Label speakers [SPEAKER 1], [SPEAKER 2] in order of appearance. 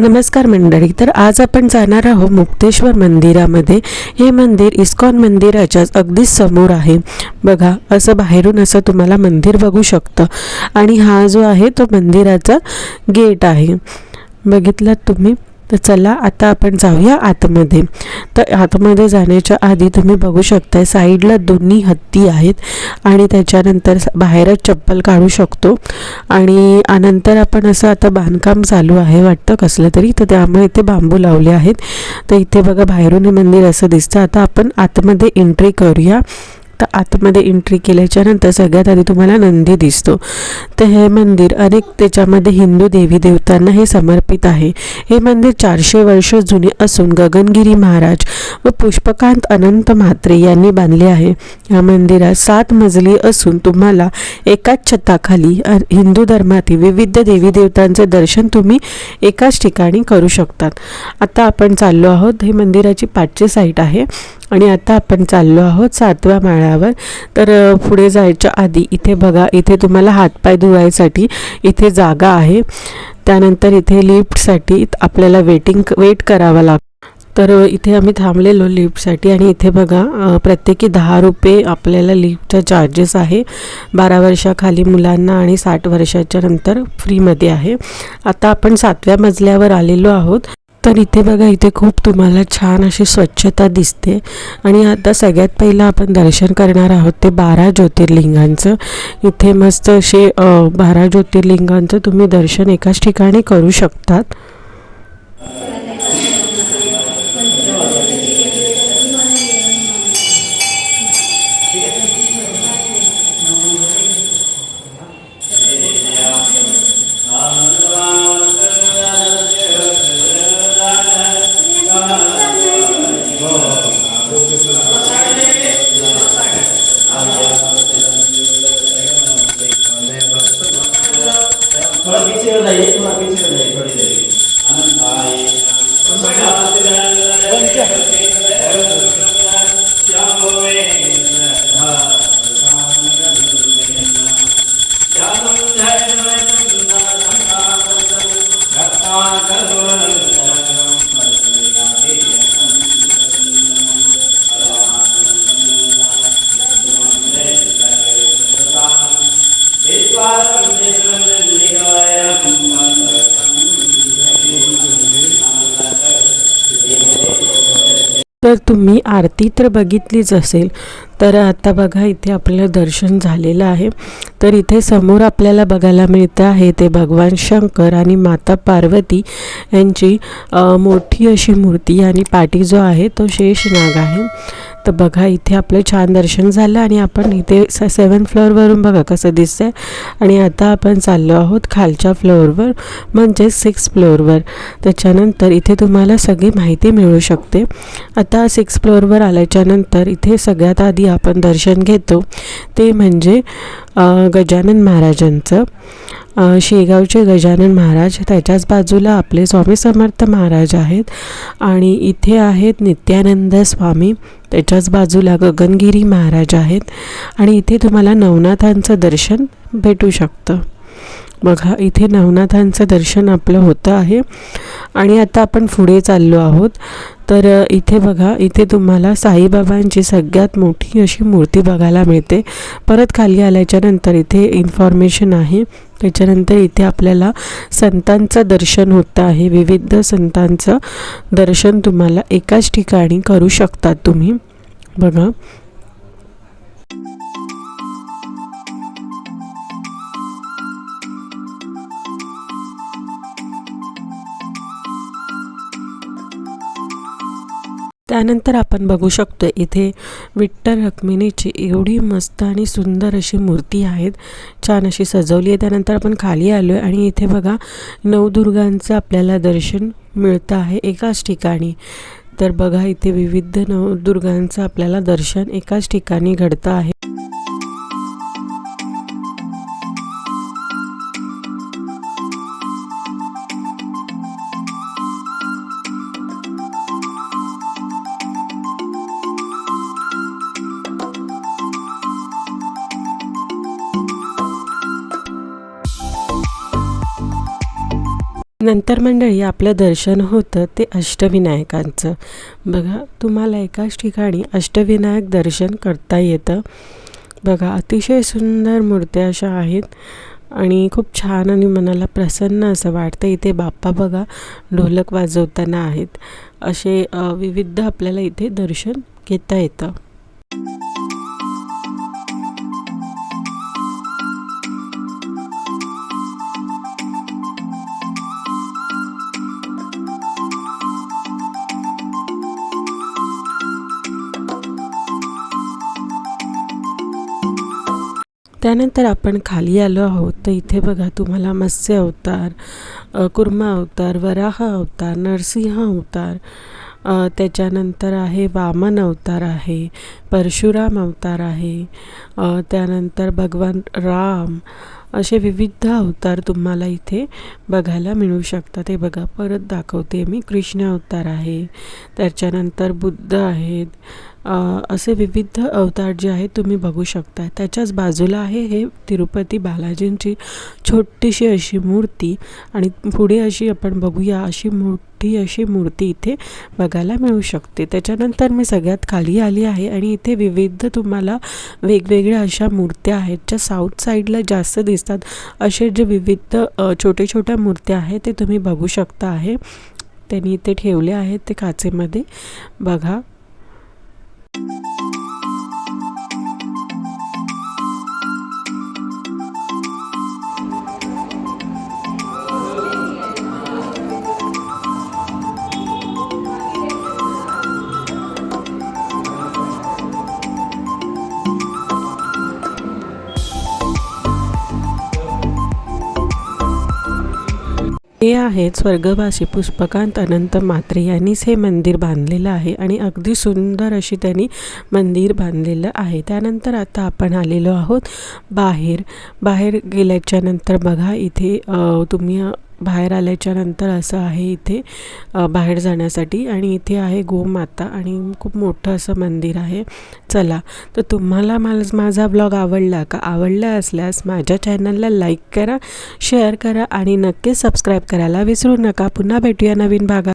[SPEAKER 1] नमस्कार मंडळी तर आज आपण जाणार आहोत मुक्तेश्वर मंदिरामध्ये. हे मंदिर इस्कॉन मंदिराच्याच अगदी समोर आहे. बघा असं बाहेरून असं तुम्हाला मंदिर बघू शकतं. आणि हा जो आहे तो मंदिराचा गेट आहे. बघितलात तुम्ही? तर चला आता आपण जाऊया आतमध्ये. तर आतमध्ये जाण्याच्या आधी तुम्ही बघू शकताय साईडला दोन्ही हत्ती आहेत आणि त्याच्यानंतर बाहेरच चप्पल काढू शकतो. आणि आनंतर नंतर आपण असं आता बांधकाम चालू आहे वाटतं कसलं तरी. तर त्यामुळे इथे बांबू लावले आहेत. तर इथे बघा बाहेरून हे मंदिर असं दिसतं. आता आपण आतमध्ये एंट्री करूया. फक्त आतमध्ये एंट्री केल्याच्यानंतर सगळ्यात आधी तुम्हाला नंदी दिसतो. तर हे मंदिर अनेक त्याच्यामध्ये हिंदू देवी देवतांना हे समर्पित आहे. हे मंदिर चारशे वर्ष जुने असून गगनगिरी महाराज व पुष्पकांत अनंत म्हात्रे यांनी बांधले आहे. या मंदिरात सात मजली असून तुम्हाला एकाच छताखाली हिंदू धर्मातील विविध देवी देवतांचे दर्शन तुम्ही एकाच ठिकाणी करू शकतात. आता आपण चाललो आहोत. हे मंदिराची पाठची साईट आहे. आणि आता आपण चाललो आहोत सातव्या माळ्यावर. तर पुढे जायच्या आधी इथे बघा इथे तुम्हाला हातपाय धुवायसाठी इथे जागा आहे. त्यानंतर इथे लिफ्टसाठी आपल्याला वेटिंग वेट करावं लागतं तर इथे आम्ही थांबलेलो लिफ्टसाठी आणि इथे बघा प्रत्येकी दहा रुपये आपल्याला लिफ्टचा चार्जेस आहे. बारा वर्षाखाली मुलांना आणि साठ वर्षाच्या नंतर फ्रीमध्ये आहे. आता आपण सातव्या मजल्यावर आलेलो आहोत. तर इथे बघा इथे खूप तुम्हाला छान अशी स्वच्छता दिसते. आणि आता सगळ्यात पहिलं आपण दर्शन करणार आहोत ते बारा ज्योतिर्लिंगांचं. इथे मस्त असे बारा ज्योतिर्लिंगांचं तुम्ही दर्शन एकाच ठिकाणी करू शकतात. तुम्ही आरती तर बघितलीच असेल. तर आता बघा इथे आपलं दर्शन झालेलं आहे. तर इथे समोर आपल्याला बघायला मिळतं आहे ते भगवान शंकर आणि माता पार्वती यांची मोठी अशी मूर्ती आणि पाठी जो आहे तो शेषनाग आहे. तर बघा इथे आपलं छान दर्शन झालं आणि आपण इथे स सेवन फ्लोअरवरून बघा कसं दिसतंय. आणि आता आपण चाललो आहोत खालच्या फ्लोअरवर म्हणजे सिक्स फ्लोअरवर त्याच्यानंतर इथे तुम्हाला सगळी माहिती मिळू शकते. आता सिक्स फ्लोअरवर आल्याच्यानंतर इथे सगळ्यात आधी आपण दर्शन घेतो. ते म्हणजे गजानन महाराजांचं. शेगावचे गजानन महाराज त्याच्याच बाजूला आपले स्वामी समर्थ महाराज आहेत. आणि इथे आहेत नित्यानंद स्वामी त्याच्याच बाजूला गगनगिरी महाराज आहेत. आणि इथे तुम्हाला नवनाथांचं दर्शन भेटू शकतं. बघा इथे नवनाथांचं दर्शन आपलं होतं आहे. आणि आता आपण पुढे चाललो आहोत. तर इथे बघा इथे तुम्हाला साईबाबांची सगळ्यात मोठी अशी मूर्ती बघायला मिळते. परत खाली आल्याच्यानंतर इथे इन्फॉर्मेशन आहे. त्याच्यानंतर इथे आपल्याला संतांचं दर्शन होतं आहे. विविध संतांचं दर्शन तुम्हाला एकाच ठिकाणी करू शकतात तुम्ही. बघा. त्यानंतर आपण बघू शकतो इथे विठ्ठल रक्मिणीची एवढी मस्त आणि सुंदर अशी मूर्ती आहेत. छान अशी सजवली आहे. त्यानंतर आपण खाली आलो आहे आणि इथे बघा नवदुर्गांचं आपल्याला दर्शन मिळतं आहे एकाच ठिकाणी. तर बघा इथे विविध नवदुर्गांचं आपल्याला दर्शन एकाच ठिकाणी घडतं आहे. नंतर मंडळी आपलं दर्शन होतं ते अष्टविनायकांचं. बघा तुम्हाला एकाच ठिकाणी अष्टविनायक दर्शन करता येतं. बघा अतिशय सुंदर मूर्त्या अशा आहेत आणि खूप छान आणि मनाला प्रसन्न असं वाटतं. इथे बाप्पा बघा ढोलक वाजवताना आहेत. असे विविध आपल्याला इथे दर्शन घेता येतं. त्यानंतर आपण खाली आलो आहोत. तर इथे बघा तुम्हाला मत्स्य अवतार कुर्मा अवतार वराह अवतार नरसिंह अवतार त्याच्यानंतर आहे वामन अवतार आहे परशुराम अवतार आहे त्यानंतर भगवान राम असे विविध अवतार तुम्हाला इथे बघायला मिळू शकतात. हे बघा परत दाखवते मी. कृष्ण अवतार आहे त्याच्यानंतर बुद्ध आहेत असे विविध अवतार जे आहेत तुम्ही बघू शकता त्याच्याच बाजूला आहे हे तिरुपती बालाजींची छोटीशी अशी मूर्ती आणि पुढे अशी आपण बघूया अशी मोठी अशी मूर्ती इथे बघायला मिळू शकते. त्याच्यानंतर मी सगळ्यात खाली आली आहे आणि इथे विविध तुम्हाला वेगवेगळ्या अशा मूर्त्या आहेत ज्या साऊथ साईडला जास्त दिसतात. असे जे विविध छोट्या छोटे छोट्या मूर्त्या आहेत ते तुम्ही बघू शकता आहे. त्यांनी इथे ठेवले आहेत ते काचेमध्ये. बघा. हे आहेत स्वर्गवासी पुष्पकांत अनंत मात्रे यांनीच हे मंदिर बांधलेलं आहे आणि अगदी सुंदर अशी त्यांनी मंदिर बांधलेलं आहे. त्यानंतर आता आपण आलेलो आहोत बाहेर. बाहेर गेल्याच्यानंतर बघा इथे तुम्ही बाहेर आल्याच्यानंतर असं आहे इथे बाहेर जाण्यासाठी. आणि इथे आहे गोमाता आणि खूप मोठं असं मंदिर आहे. चला तर तुम्हाला मला माझा ब्लॉग आवडला का? आवडला असल्यास माझ्या चॅनलला लाईक करा शेअर करा आणि नक्कीच सबस्क्राईब करायला विसरू नका. पुन्हा भेटूया नवीन भागात.